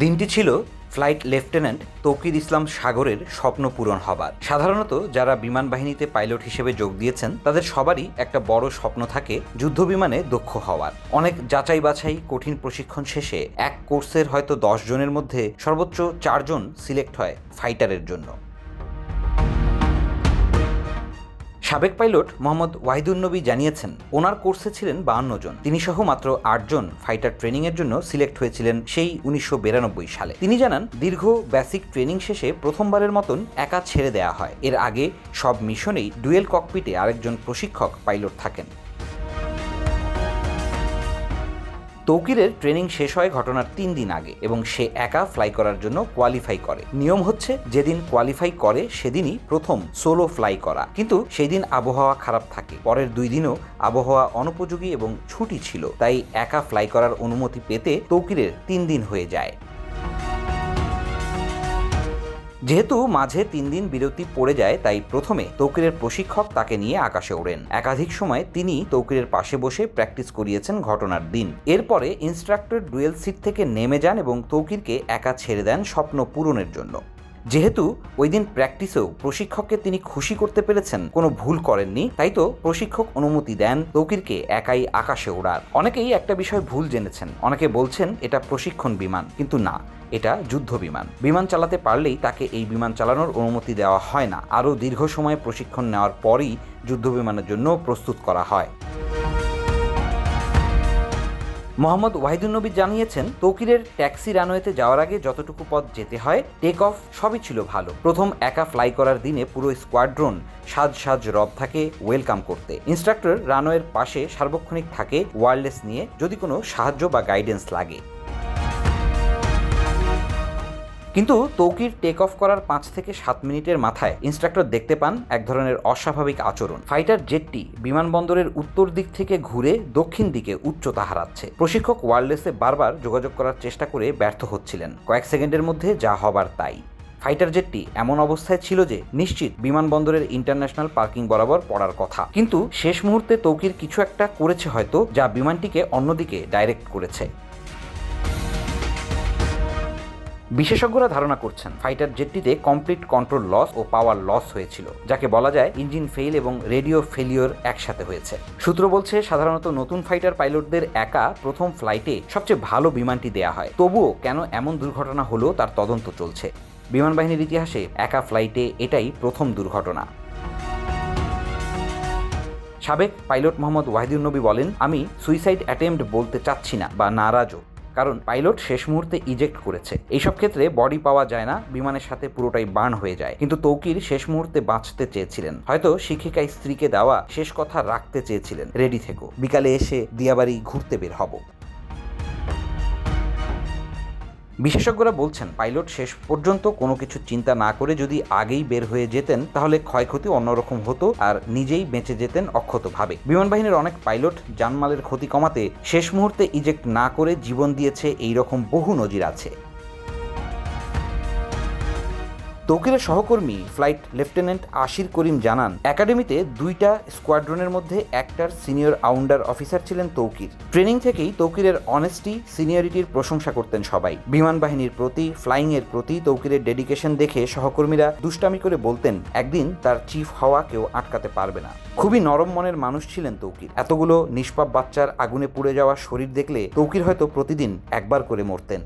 দিনটি ছিল flight lieutenant Tauqir ইসলাম সাগরের স্বপ্ন পূরণ হবার। সাধারণত যারা বিমান বাহিনীতে পাইলট হিসেবে যোগ দিয়েছেন, তাদের সবারই একটা বড় স্বপ্ন থাকে যুদ্ধ বিমানে দক্ষ হওয়ার। অনেক যাচাই বাছাই কঠিন প্রশিক্ষণ শেষে এক কোর্সের হয়তো দশ জনের মধ্যে সর্বোচ্চ চারজন সিলেক্ট হয় ফাইটারের জন্য। সাবেক পাইলট মোহাম্মদ ওয়াহিদুল নবী জানিয়েছেন, ওনার কোর্সে ছিলেন বাহান্ন জন। তিনি সহ মাত্র আটজন ফাইটার ট্রেনিং এর জন্য সিলেক্ট হয়েছিলেন সেই উনিশশো বিরানব্বই সালে। তিনি জানান, দীর্ঘ বেসিক ট্রেনিং শেষে প্রথমবারের মতন একা ছেড়ে দেয়া হয়। এর আগে সব মিশনেই ডুয়েল ককপিটে আরেকজন প্রশিক্ষক পাইলট থাকেন। তৌকিরের ট্রেনিং শেষ হয় ঘটনার তিন দিন আগে এবং সে একা ফ্লাই করার জন্য কোয়ালিফাই করে। নিয়ম হচ্ছে, যেদিন কোয়ালিফাই করে, সেদিনই প্রথম সোলো ফ্লাই করা। কিন্তু সেই দিন আবহাওয়া খারাপ থাকে। পরের দুই দিনও আবহাওয়া অনুপযোগী এবং ছুটি ছিল। তাই একা ফ্লাই করার অনুমতি পেতে তৌকিরের তিন দিন হয়ে যায়। যেহেতু মাঝে তিন দিন বিরতি পড়ে যায়, তাই প্রথমে তৌকিরের প্রশিক্ষক তাকে নিয়ে আকাশে ওড়েন। একাধিক সময় তিনি তৌকিরের পাশে বসে প্র্যাকটিস করিয়েছেন ঘটনার দিন। এরপরে ইনস্ট্রাক্টর ডুয়েল সিট থেকে নেমে যান এবং তৌকিরকে একা ছেড়ে দেন স্বপ্ন পূরণের জন্য। যেহেতু ওই দিন প্র্যাকটিসেও প্রশিক্ষককে তিনি খুশি করতে পেরেছেন, কোনো ভুল করেননি, তাই তো প্রশিক্ষক অনুমতি দেন তৌকিরকে একাই আকাশে ওড়ার। অনেকেই একটা বিষয় ভুল জেনেছেন। অনেকে বলছেন এটা প্রশিক্ষণ বিমান, কিন্তু না, এটা যুদ্ধ বিমান। বিমান চালাতে পারলেই তাকে এই বিমান চালানোর অনুমতি দেওয়া হয় না। আরও দীর্ঘ সময় প্রশিক্ষণ নেওয়ার পরই যুদ্ধ বিমানের জন্য প্রস্তুত করা হয়। মোহাম্মদ ওয়াহিদুল নবী জানিয়েছেন, তৌকিরের ট্যাক্সি রানওয়েতে যাওয়ার আগে যতটুকু পথ যেতে হয়, টেক অফ সবই ছিল ভালো। প্রথম একা ফ্লাই করার দিনে পুরো স্কোয়াড্রন সাজ সাজ রব থাকে, ওয়েলকাম করতে। ইনস্ট্রাক্টর রানওয়ের পাশে সার্বক্ষণিক থাকে ওয়ারলেস নিয়ে যদি কোনো সাহায্য বা গাইডেন্স লাগে। কিন্তু তৌকির টেক অফ করার পাঁচ থেকে সাত মিনিটের মাথায় ইনস্ট্রাক্টর দেখতে পান এক ধরনের অস্বাভাবিক আচরণ। ফাইটার জেটটি বিমানবন্দরের উত্তর দিক থেকে ঘুরে দক্ষিণ দিকে উচ্চতা হারাচ্ছে। প্রশিক্ষক ওয়ারলেসে বারবার যোগাযোগ করার চেষ্টা করে ব্যর্থ হচ্ছিলেন। কয়েক সেকেন্ডের মধ্যে যা হবার তাই। ফাইটার জেটটি এমন অবস্থায় ছিল যে নিশ্চিত বিমানবন্দরের ইন্টারন্যাশনাল পার্কিং বরাবর পড়ার কথা। কিন্তু শেষ মুহূর্তে তৌকির কিছু একটা করেছে হয়তো, যা বিমানটিকে অন্যদিকে ডাইরেক্ট করেছে। বিশেষজ্ঞরা ধারণা করছেন ফাইটার জেটটিতে কমপ্লিট কন্ট্রোল লস ও পাওয়ার লস হয়েছিল, যাকে বলা যায় ইঞ্জিন ফেল এবং রেডিও ফেলিওর একসাথে হয়েছে। সূত্র বলছে, সাধারণত নতুন ফাইটার পাইলটদের একা প্রথম ফ্লাইটে সবচেয়ে ভালো বিমানটি দেয়া হয়। তবুও কেন এমন দুর্ঘটনা হলো তার তদন্ত চলছে। বিমান বাহিনীর ইতিহাসে একা ফ্লাইটে এটাই প্রথম দুর্ঘটনা। সাবেক পাইলট মোহাম্মদ ওয়াহিদুল নবী বলেন, আমি সুইসাইড অ্যাটেম্পট বলতে চাচ্ছি না বা নারাজও। কারণ পাইলট শেষ মুহূর্তে ইজেক্ট করেছে। এইসব ক্ষেত্রে বডি পাওয়া যায় না, বিমানের সাথে পুরোটাই বার্ন হয়ে যায়। কিন্তু তৌকির শেষ মুহূর্তে বাঁচতে চেয়েছিলেন। হয়তো শিক্ষিকায় স্ত্রীকে দেওয়া শেষ কথা রাখতে চেয়েছিলেন। রেডি থেকো। বিকালে এসে দিয়াবাড়ি ঘুরতে বের হব। বিশেষজ্ঞরা বলছেন, পাইলট শেষ পর্যন্ত কোনো কিছু চিন্তা না করে যদি আগেই বের হয়ে যেতেন, তাহলে ক্ষয়ক্ষতি অন্যরকম হতো আর নিজেই বেঁচে যেতেন অক্ষতভাবে। বিমান বাহিনীর অনেক পাইলট জানমালের ক্ষতি কমাতে শেষ মুহূর্তে ইজেক্ট না করে জীবন দিয়েছে এই রকম বহু নজির আছে। তৌকিরের সহকর্মী ফ্লাইট লেফটেন্যান্ট আশির করিম জানান, একাডেমিতে দুইটা স্কোয়াড্রনের মধ্যে একটার সিনিয়র আউন্ডার অফিসার ছিলেন তৌকির। ট্রেনিং থেকেই তৌকিরের অনেস্টি সিনিয়রিটির প্রশংসা করতেন সবাই। বিমান বাহিনীর প্রতি ফ্লাইং এর প্রতি তৌকিরের ডেডিকেশন দেখে সহকর্মীরা দুষ্টামি করে বলতেন, একদিন তার চিফ হওয়া কেউ আটকাতে পারবে না। খুবই নরম মনের মানুষ ছিলেন তৌকির। এতগুলো নিষ্পাপ বাচ্চার আগুনে পুড়ে যাওয়া শরীর দেখলে তৌকির হয়তো প্রতিদিন একবার করে মরতেন।